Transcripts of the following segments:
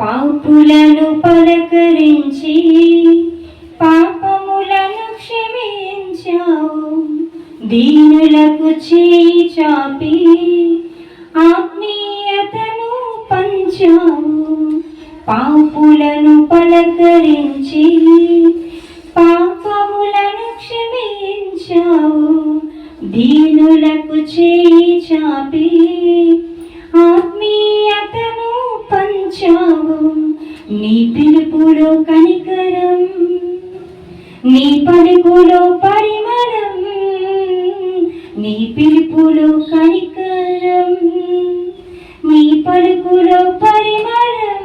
పాపులను పలకరించి పాపములను క్షమించావు. దీనులకు చేయి చాపి ఆత్మీయతను పంచావు. పాపులను పలకరించి పాపములను క్షమించావు. దీనులకు చేయి పంచావు నీ పిలుపులో కనికరం నీ పలుకులో పరిమళం నీ పిలుపులో కనికరం నీ పలుకులో పరిమళం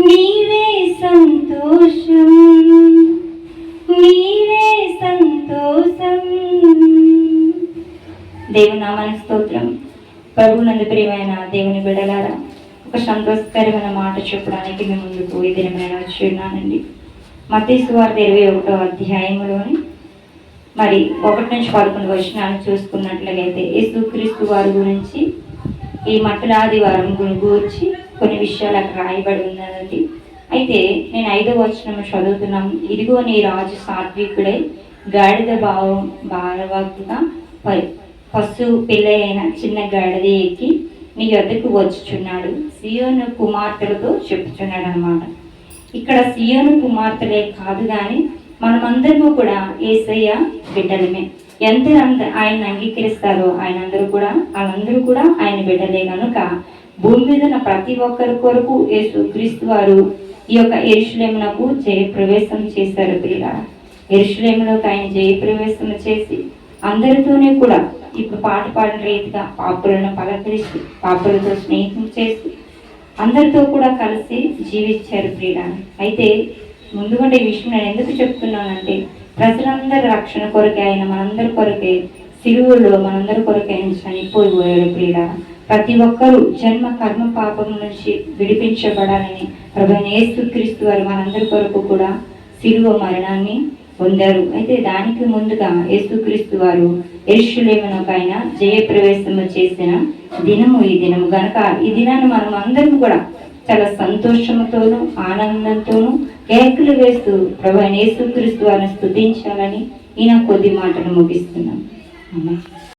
నీవే సంతోషం నీవే సంతోషం. దేవునామాన నామానికి స్తోత్రం. ప్రభునందు ప్రియమైన దేవుని బిడలారా ఒక సంతోషకరమైన మాట చెప్పడానికి మీ ముందుకు ఈ దినమైన నేను మతీసు వారి ఇరవై ఒకటో అధ్యాయంలోని మరి ఒకటి నుంచి పదకొండు వచనాలు చూసుకున్నట్లయితే యేసుక్రీస్తు వారి గురించి ఈ మట్టలాదివారం గురి గురించి కొన్ని విషయాలు అక్కడ రాయబడి ఉన్నదండి. అయితే నేను ఐదో వచనం చదువుతున్నాం ఇదిగో నీ రాజు సాత్వికుడే గాడిద భావం భారవాకుగా పశు పిల్ల అయిన చిన్న గాడిద ఎక్కి నీ వద్దకు వచ్చుచున్నాడు. సియోను కుమార్తెలతో చెప్పుచున్నాడు అనమాట ఇక్కడ సియోను కుమార్తెలే కాదు కానీ మనమందరము కూడా ఏసయ్య బిడ్డలమే. ఎంత ఆయన అంగీకరిస్తారో ఆయన అందరూ కూడా వాళ్ళందరూ కూడా ఆయన బిడ్డలే కనుక భూమి మీద ఉన్న ప్రతి ఒక్కరి కొరకు యేసు క్రీస్తు వారు ఈ యొక్క ఎరుషులేమునకు జయప్రవేశం చేశారు ప్రియుల ఎరుషులేములోకి ఆయన జయప్రవేశం చేసి అందరితోనే కూడా ఇప్పుడు పాట పాడిన రీతిగా పాపులను పలకరిస్తూ పాపులతో స్నేహం చేస్తూ అందరితో కూడా కలిసి జీవించారు ప్రియుల అయితే ముందుగా ఈ విషయం నేను ఎందుకు చెప్తున్నానంటే ప్రజలందరి రక్షణ కొరకే ఆయన మనందరి కొరకే సిలువలో మనందరి కొరకే ఆయన చనిపోయిపోయాడు ప్రియుడా ప్రతి ఒక్కరూ జన్మ కర్మ పాపం నుంచి విడిపించబడాలని ప్రభు యేసుక్రీస్తు వారు మనందరి కొరకు కూడా సిలువ మరణాన్ని పొందారు. అయితే దానికి ముందుగా యేసుక్రీస్తు వారు ఎరుషులేమను ఒక జయప్రవేశము చేసిన దినము ఈ దినము. గనక ఈ దినాన్ని మనం అందరం కూడా చాలా సంతోషంతోనూ ఆనందంతోనూ కేకులు వేస్తూ ప్రభు యేసుక్రీస్తు వారిని స్తుతించాలని ఈయన కొద్ది మాటలు ముగిస్తున్నాం.